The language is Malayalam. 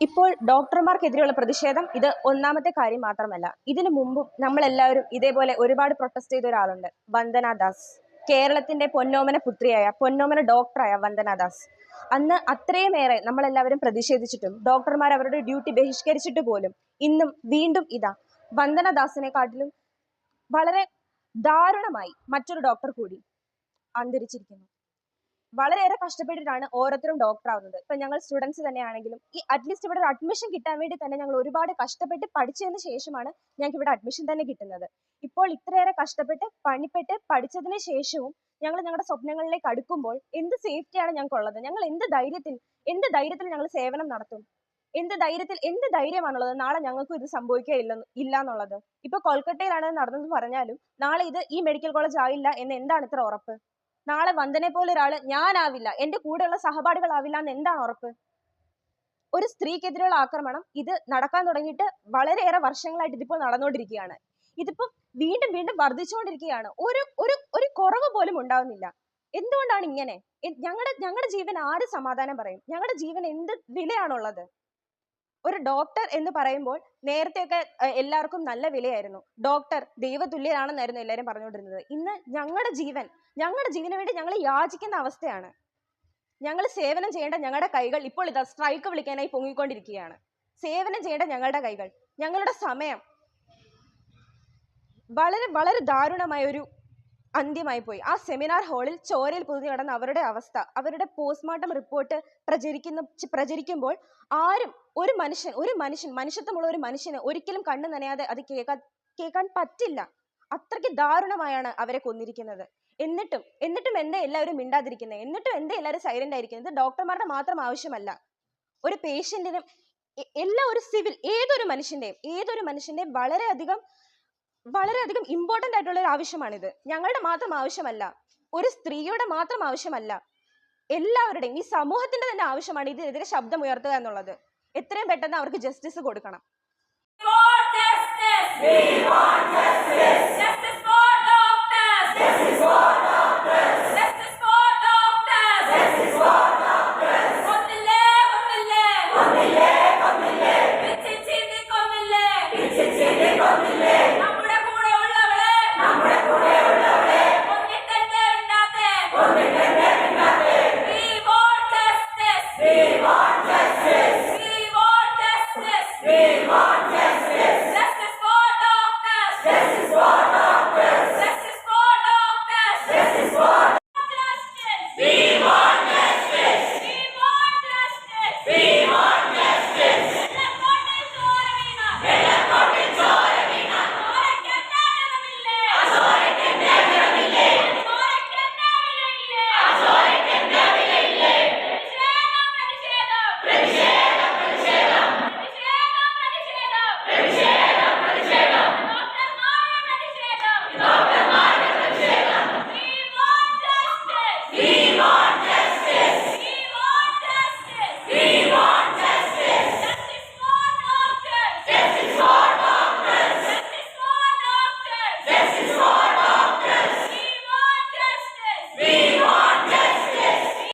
ഇപ്പോൾ ഡോക്ടർമാർക്കെതിരെയുള്ള പ്രതിഷേധം ഇത് ഒന്നാമത്തെ കാര്യം മാത്രമല്ല. ഇതിനു മുമ്പും നമ്മളെല്ലാവരും ഇതേപോലെ ഒരുപാട് പ്രൊട്ടസ്റ്റ് ചെയ്ത ഒരാളുണ്ട്. വന്ദന ദാസ്. കേരളത്തിന്റെ പൊന്നോമന പുത്രിയായ പൊന്നോമന ഡോക്ടറായ വന്ദന ദാസ്. അന്ന് അത്രയുമേറെ നമ്മളെല്ലാവരും പ്രതിഷേധിച്ചിട്ടും ഡോക്ടർമാർ അവരുടെ ഡ്യൂട്ടി ബഹിഷ്കരിച്ചിട്ട് പോലും ഇന്നും വീണ്ടും ഇതാ. വന്ദന ദാസിനെക്കാട്ടിലും വളരെ ദാരുണമായി മറ്റൊരു ഡോക്ടർ കൂടി അന്തരിച്ചിരിക്കുന്നു. വളരെയേറെ കഷ്ടപ്പെട്ടിട്ടാണ് ഓരോരുത്തരും ഡോക്ടർ ആവുന്നത്. ഇപ്പൊ ഞങ്ങൾ സ്റ്റുഡൻസ് തന്നെയാണെങ്കിലും ഈ അറ്റ്ലീസ്റ്റ് ഇവിടെ അഡ്മിഷൻ കിട്ടാൻ വേണ്ടി തന്നെ ഞങ്ങൾ ഒരുപാട് കഷ്ടപ്പെട്ട് പഠിച്ചതിന് ശേഷമാണ് ഞങ്ങൾക്ക് ഇവിടെ അഡ്മിഷൻ തന്നെ കിട്ടുന്നത്. ഇപ്പോൾ ഇത്രയേറെ കഷ്ടപ്പെട്ട് പണിപ്പെട്ട് പഠിച്ചതിന് ശേഷവും ഞങ്ങൾ ഞങ്ങളുടെ സ്വപ്നങ്ങളിലേക്ക് അടുക്കുമ്പോൾ എന്ത് സേഫ്റ്റിയാണ് ഞങ്ങൾക്കുള്ളത്? ഞങ്ങൾ എന്ത് ധൈര്യത്തിൽ എന്ത് ധൈര്യത്തിൽ ഞങ്ങൾ സേവനം നടത്തും? എന്ത് ധൈര്യത്തിൽ എന്ത് ധൈര്യമാണുള്ളത്? നാളെ ഞങ്ങൾക്കും ഇത് സംഭവിക്കുക ഇല്ല ഇല്ല എന്നുള്ളത്. ഇപ്പൊ കൊൽക്കത്തയിലാണ് നടന്നത് പറഞ്ഞാലും നാളെ ഇത് ഈ മെഡിക്കൽ കോളേജ് ആയില്ല എന്ന് എന്താണ് ഇത്ര ഉറപ്പ്? നാളെ വന്ദനെ പോലെ ഒരാൾ ഞാനാവില്ല എന്റെ കൂടെയുള്ള സഹപാഠികളാവില്ല എന്ന് എന്താണ് ഉറപ്പ്? ഒരു സ്ത്രീക്കെതിരെയുള്ള ആക്രമണം ഇത് നടക്കാൻ തുടങ്ങിയിട്ട് വളരെയേറെ വർഷങ്ങളായിട്ട് ഇതിപ്പോൾ നടന്നുകൊണ്ടിരിക്കുകയാണ്. ഇതിപ്പോ വീണ്ടും വീണ്ടും വർദ്ധിച്ചുകൊണ്ടിരിക്കുകയാണ്. ഒരു ഒരു ഒരു കുറവ് പോലും ഉണ്ടാവുന്നില്ല. എന്തുകൊണ്ടാണ് ഇങ്ങനെ? ഞങ്ങളുടെ ഞങ്ങളുടെ ജീവൻ ആര് സമാധാനം പറയും? ഞങ്ങളുടെ ജീവൻ എന്ത് വിലയാണുള്ളത്? ഒരു ഡോക്ടർ എന്ന് പറയുമ്പോൾ നേരത്തെയൊക്കെ എല്ലാവർക്കും നല്ല വിലയായിരുന്നു. ഡോക്ടർ ദൈവതുല്യരാണെന്നായിരുന്നു എല്ലാവരും പറഞ്ഞുകൊണ്ടിരുന്നത്. ഇന്ന് ഞങ്ങളുടെ ജീവൻ ഞങ്ങളുടെ ജീവന് വേണ്ടി ഞങ്ങൾ യാചിക്കുന്ന അവസ്ഥയാണ്. ഞങ്ങൾ സേവനം ചെയ്യേണ്ട ഞങ്ങളുടെ കൈകൾ ഇപ്പോൾ ഇതാ സ്ട്രൈക്ക് വിളിക്കാനായി പൊങ്ങിക്കൊണ്ടിരിക്കുകയാണ്. സേവനം ചെയ്യേണ്ട ഞങ്ങളുടെ കൈകൾ ഞങ്ങളുടെ സമയം വളരെ വളരെ ദാരുണമായ ഒരു അന്ത്യമായി പോയി. ആ സെമിനാർ ഹാളിൽ ചോരയിൽ പൊതിഞ്ഞു കിടന്ന അവരുടെ അവസ്ഥ അവരുടെ പോസ്റ്റ്മോർട്ടം റിപ്പോർട്ട് പ്രചരിക്കുന്ന പ്രചരിക്കുമ്പോൾ ആരും ഒരു മനുഷ്യൻ ഒരു മനുഷ്യൻ മനുഷ്യത്വമുള്ള ഒരു മനുഷ്യന് ഒരിക്കലും കണ്ണു നനയാതെ അത് കേൾക്കാൻ കേൾക്കാൻ പറ്റില്ല. അത്രയ്ക്ക് ദാരുണമായാണ് അവരെ കൊന്നിരിക്കുന്നത്. എന്നിട്ടും എന്നിട്ടും എന്താ എല്ലാവരും മിണ്ടാതിരിക്കുന്നത് എന്നിട്ടും എന്താ എല്ലാവരും സൈലന്റ് ആയിരിക്കുന്നത് ഡോക്ടർമാരുടെ മാത്രം ആവശ്യമല്ല. ഒരു പേഷ്യന്റിനും എല്ലാ ഒരു സിവിൽ ഏതൊരു മനുഷ്യന്റെയും ഏതൊരു മനുഷ്യന്റെയും വളരെയധികം വളരെയധികം ഇമ്പോർട്ടന്റ് ആയിട്ടുള്ള ഒരു ആവശ്യമാണിത്. ഞങ്ങളുടെ മാത്രം ആവശ്യമല്ല ഒരു സ്ത്രീയുടെ മാത്രം ആവശ്യമല്ല എല്ലാവരുടെയും ഈ സമൂഹത്തിന്റെ തന്നെ ആവശ്യമാണ് ഇതിനെതിരെ ശബ്ദം ഉയർത്തുക എന്നുള്ളത്. എത്രയും പെട്ടെന്ന് അവർക്ക് ജസ്റ്റിസ് കൊടുക്കണം.